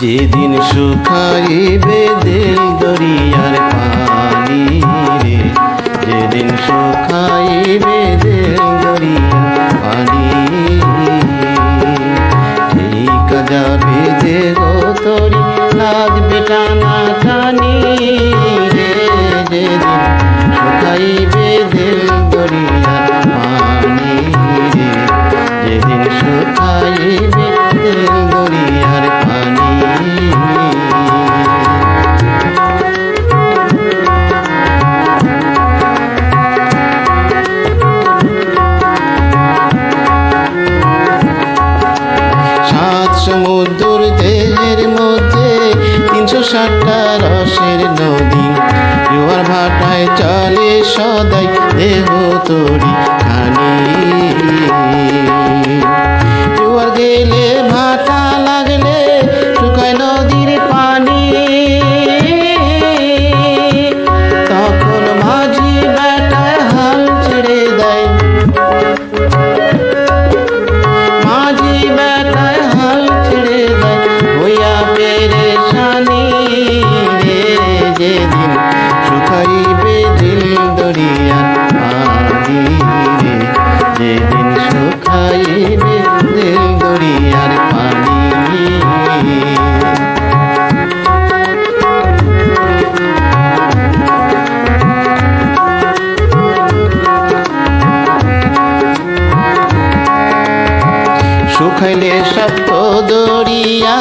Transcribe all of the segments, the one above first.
যেদিন শুকাইবে দিল ষাটটা রসের নদী জোয়ার ভাটায় চলে সদাই দেহ তরি খানি যেদিন শুকাইবে দিল দরিয়ার পানি শুকাইলে সপ্ত দরিয়া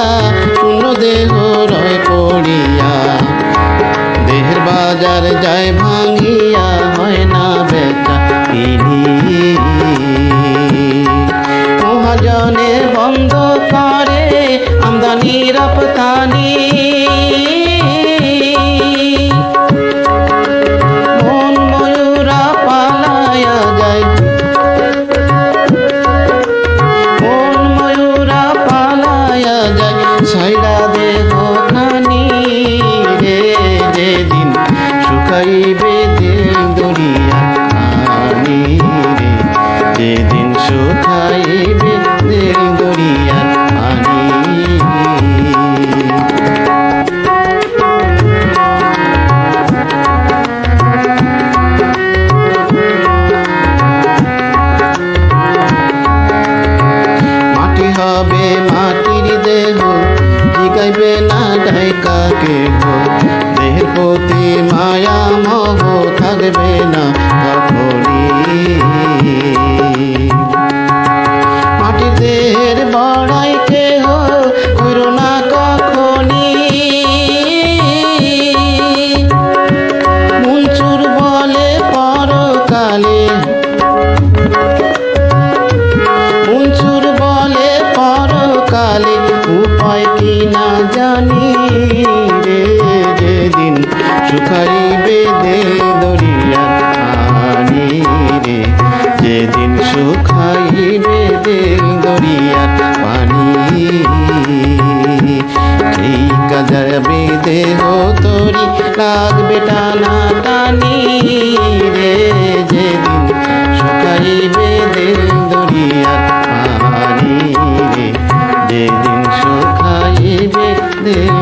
শূন্য দেহ ತಾನೇ হবে মাটির দেহ জিগাইবে না ডাইকাকে গো দেহের প্রতি মায়া মহ থাকবে না তখনই শুকাইবে বেদে দরিয়া পানি রে। যেদিন সুখাই বেদে দরিয়া পানি ঠিক যাবে দেহ তরি লাগবে টানা টানি রে। যেদিন সুখাই বেদে দরিয়া পানি রে। যেদিন শুকাইবে দেল